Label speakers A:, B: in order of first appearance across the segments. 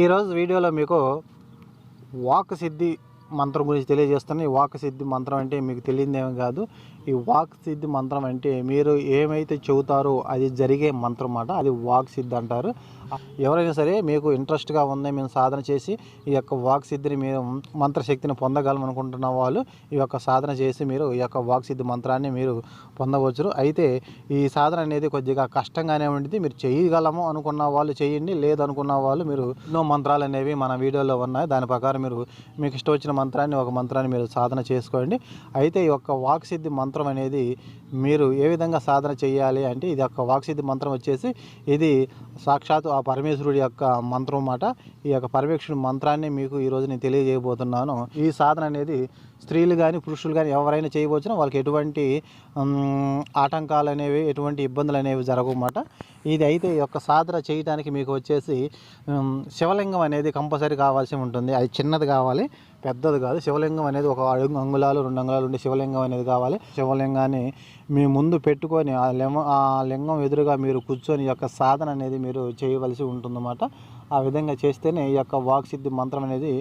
A: ఈరోజు వీడియోలో మీకు వాక్ సిద్ధి మంత్రం గురించి తెలియజేస్తాను ఈ వాక్ సిద్ధి మంత్రం అంటే మీకు తెలియదేమీ కాదు. ఈ వాక్ సిద్ధి మంత్రం అంటే మీరు ఏమైతే చెబుతారో అది జరిగే మంత్రం అన్నమాట. అది వాక్ సిద్ధి అంటారు. ఎవరైనా సరే మీకు ఇంట్రెస్ట్గా ఉంది మేము సాధన చేసి ఈ యొక్క వాక్ సిద్ధిని మీరు మంత్రశక్తిని పొందగలం అనుకుంటున్న వాళ్ళు ఈ యొక్క సాధన చేసి మీరు ఈ యొక్క వాక్ సిద్ధి మంత్రాన్ని మీరు పొందవచ్చు అయితే ఈ సాధన అనేది కొద్దిగా కష్టంగానే ఉంటుంది మీరు చేయగలము అనుకున్న వాళ్ళు చేయండి లేదనుకున్న వాళ్ళు మీరు ఎన్నో మంత్రాలు అనేవి మన వీడియోలో ఉన్నాయి. దాని ప్రకారం మీరు మీకు ఇష్టం వచ్చిన మంత్రాన్ని ఒక మంత్రాన్ని మీరు సాధన చేసుకోండి. అయితే ఈ యొక్క వాక్ సిద్ధి మంత్రం అనేది మీరు ఏ విధంగా సాధన చేయాలి అంటే ఇది యొక్క వాక్సిద్ధి మంత్రం వచ్చేసి ఇది సాక్షాత్ ఆ పరమేశ్వరుడి యొక్క మంత్రం అన్నమాట. ఈ యొక్క పరమేశ్వరుడి మంత్రాన్ని మీకు ఈరోజు నేను తెలియజేయబోతున్నాను. ఈ సాధన అనేది స్త్రీలు కానీ పురుషులు కానీ ఎవరైనా చేయవచ్చున వాళ్ళకి ఎటువంటి ఆటంకాలు అనేవి ఎటువంటి ఇబ్బందులు అనేవి జరగమాట ఇది అయితే ఈ యొక్క సాధన చేయడానికి మీకు వచ్చేసి శివలింగం అనేది కంపల్సరీ కావాల్సి ఉంటుంది. అది చిన్నది కావాలి పెద్దది కాదు. శివలింగం అనేది ఒక అడుగు అంగుళాలు రెండు అంగుళాలు ఉండే శివలింగం అనేది కావాలి. శివలింగాన్ని మీ ముందు పెట్టుకొని ఆ లింగం ఆ లింగం ఎదురుగా మీరు కూర్చొని యొక్క సాధన అనేది మీరు చేయవలసి ఉంటుందన్నమాట. ఆ విధంగా చేస్తేనే ఈ యొక్క వాక్ సిద్ధి మంత్రం అనేది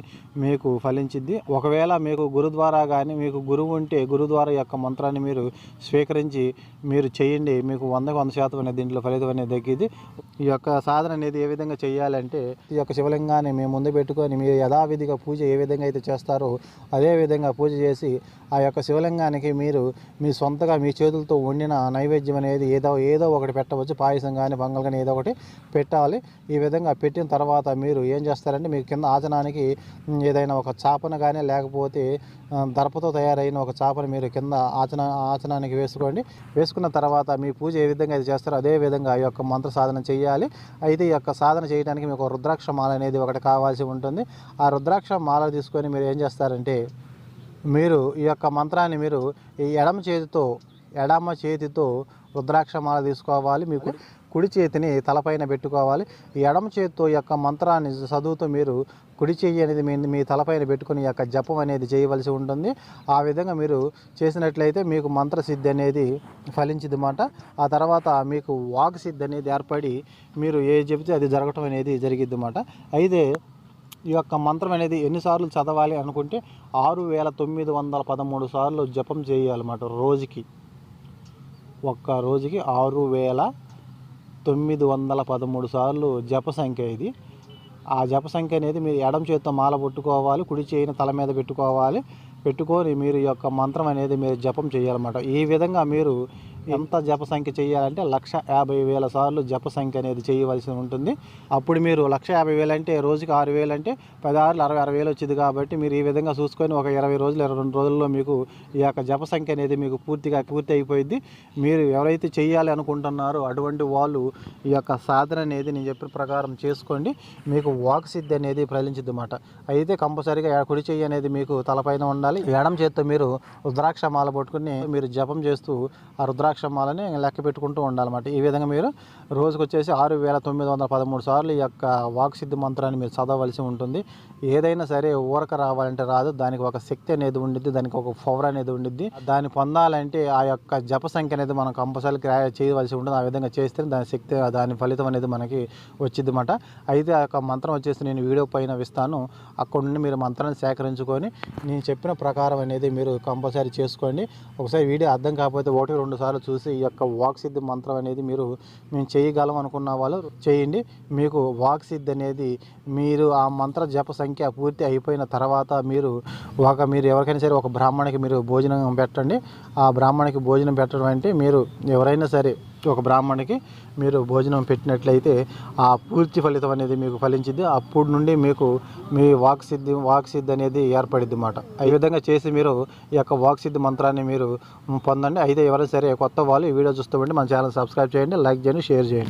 A: మీకు ఫలించింది. ఒకవేళ మీకు గురుద్వారా కానీ మీకు గురువు ఉంటే గురుద్వారా యొక్క మంత్రాన్ని మీరు స్వీకరించి మీరు చేయండి. మీకు వందకు వంద శాతం అనేది దీంట్లో ఫలితం అనేది దక్కింది. ఈ యొక్క సాధన అనేది ఏ విధంగా చేయాలంటే ఈ యొక్క శివలింగాన్ని మీ ముందు పెట్టుకొని మీరు యథావిధిగా పూజ ఏ విధంగా అయితే చేస్తారో అదే విధంగా పూజ చేసి ఆ యొక్క శివలింగానికి మీరు మీ సొంతగా మీ చేతులతో వండిన నైవేద్యం అనేది ఏదో ఏదో ఒకటి పెట్టవచ్చు. పాయసం కానీ పొంగల్ కానీ ఏదో ఒకటి పెట్టాలి. ఈ విధంగా పెట్టిన తర్వాత తర్వాత మీరు ఏం చేస్తారంటే మీకు కింద ఆచనానికి ఏదైనా ఒక చాపను కానీ లేకపోతే దర్పతో తయారైన ఒక చాపను మీరు కింద ఆచన ఆచనానికి వేసుకోండి. వేసుకున్న తర్వాత మీ పూజ ఏ విధంగా అయితే చేస్తారో అదే విధంగా ఈ యొక్క మంత్ర సాధన చేయాలి. అయితే ఈ యొక్క సాధన చేయడానికి మీకు రుద్రాక్ష మాల అనేది ఒకటి కావాల్సి ఉంటుంది. ఆ రుద్రాక్ష మాల తీసుకొని మీరు ఏం చేస్తారంటే మీరు ఈ యొక్క మంత్రాన్ని మీరు ఈ ఎడమ చేతితో ఎడమ చేతితో రుద్రాక్ష మాల తీసుకోవాలి. మీకు కుడి చేతిని తలపైన పెట్టుకోవాలి. ఎడమ చేతితో యొక్క మంత్రాన్ని చదువుతూ మీరు కుడి చెయ్యి అనేది మీ మీ తలపైన పెట్టుకుని ఈ యొక్క జపం అనేది చేయవలసి ఉంటుంది. ఆ విధంగా మీరు చేసినట్లయితే మీకు మంత్రసిద్ధి అనేది ఫలించింది అన్నమాట ఆ తర్వాత మీకు వాక్ సిద్ధి అనేది ఏర్పడి మీరు ఏ చెబితే అది జరగటం అనేది జరిగింది అన్నమాట అయితే ఈ యొక్క మంత్రం అనేది ఎన్నిసార్లు చదవాలి అనుకుంటే ఆరు వేల తొమ్మిది వందల పదమూడు సార్లు జపం చేయాలన్నమాట రోజుకి. ఒక్క రోజుకి ఆరు వేల తొమ్మిది వందల పదమూడు సార్లు జప సంఖ్య ఇది. ఆ జప సంఖ్య అనేది మీరు ఎడం చేతితో మాల పెట్టుకోవాలి కుడి చేయిని తల మీద పెట్టుకోవాలి. పెట్టుకొని మీరు యొక్క మంత్రం అనేది మీరు జపం చేయాలన్నమాట. ఈ విధంగా మీరు ఎంత జప సంఖ్య చేయాలంటే లక్ష యాభై వేల సార్లు జప సంఖ్య అనేది చేయవలసి ఉంటుంది. అప్పుడు మీరు లక్ష యాభై వేలు అంటే రోజుకి ఆరు వేలు అంటే పదహారులు అరవై అరవై వేలు వచ్చింది కాబట్టి మీరు ఈ విధంగా చూసుకొని ఒక ఇరవై రోజులు ఇరవై రెండు రోజుల్లో మీకు ఈ యొక్క జప సంఖ్య అనేది మీకు పూర్తిగా పూర్తి అయిపోయింది మీరు ఎవరైతే చేయాలి అనుకుంటున్నారో అటువంటి వాళ్ళు ఈ యొక్క సాధన అనేది నేను చెప్పిన ప్రకారం చేసుకోండి. మీకు వాక్ సిద్ధి అనేది ఫలించిద్ది అన్నమాట. అయితే కంపల్సరీగా కుడి చెయ్యి అనేది మీకు తలపైన ఉండాలి. ఎడం చేత్తో మీరు రుద్రాక్ష మాల పట్టుకుని మీరు జపం చేస్తూ ఆ రుద్రాక్ష మాలని లెక్క పెట్టుకుంటూ ఉండాలన్నమాట. ఈ విధంగా మీరు రోజుకు వచ్చేసి ఆరు వేల తొమ్మిది వందల పదమూడు సార్లు ఈ యొక్క వాక్సిద్ధి మంత్రాన్ని మీరు చదవలసి ఉంటుంది. ఏదైనా సరే ఊరక రావాలంటే రాదు. దానికి ఒక శక్తి అనేది ఉండిద్ది దానికి ఒక పవర్ అనేది ఉండిద్ది. దాన్ని పొందాలంటే ఆ యొక్క జప సంఖ్య అనేది మనం కంపల్సరీ చేయవలసి ఉంటుంది. ఆ విధంగా చేస్తే దాని శక్తి దాని ఫలితం అనేది మనకి వచ్చింది అయితే ఆ యొక్క మంత్రం వచ్చేసి నేను వీడియో పైన ఇస్తాను అక్కడ నుండి మీరు మంత్రాన్ని సేకరించుకొని నేను చెప్పిన ప్రకారం అనేది మీరు కంపల్సరీ చేసుకోండి. ఒకసారి వీడియో అర్థం కాకపోతే ఒకటి రెండు సార్లు చూసి ఈ యొక్క వాక్ సిద్ధి మంత్రం అనేది మీరు మేము చేయగలం అనుకున్న వాళ్ళు చేయండి. మీకు వాక్ సిద్ధి అనేది మీరు ఆ మంత్ర జప సంఖ్య పూర్తి అయిపోయిన తర్వాత మీరు ఒక మీరు ఎవరికైనా సరే ఒక బ్రాహ్మణికి మీరు భోజనం పెట్టండి. ఆ బ్రాహ్మణికి భోజనం పెట్టడం అంటే మీరు ఎవరైనా సరే ఒక బ్రాహ్మణుడికి మీరు భోజనం పెట్టినట్లయితే ఆ పూర్తి ఫలితం అనేది మీకు ఫలించింది. అప్పుడు నుండి మీకు మీ వాక్సిద్ధి వాక్సిద్ధి అనేది ఏర్పడిద్ది అన్నమాట. ఈ విధంగా చేసి మీరు ఈ యొక్క వాక్సిద్ధి మంత్రాన్ని మీరు పొందండి. అయితే ఎవరైనా సరే కొత్త వాళ్ళు ఈ వీడియో చూస్తూ ఉంటే మన ఛానల్ సబ్స్క్రైబ్ చేయండి లైక్ చేయండి షేర్ చేయండి.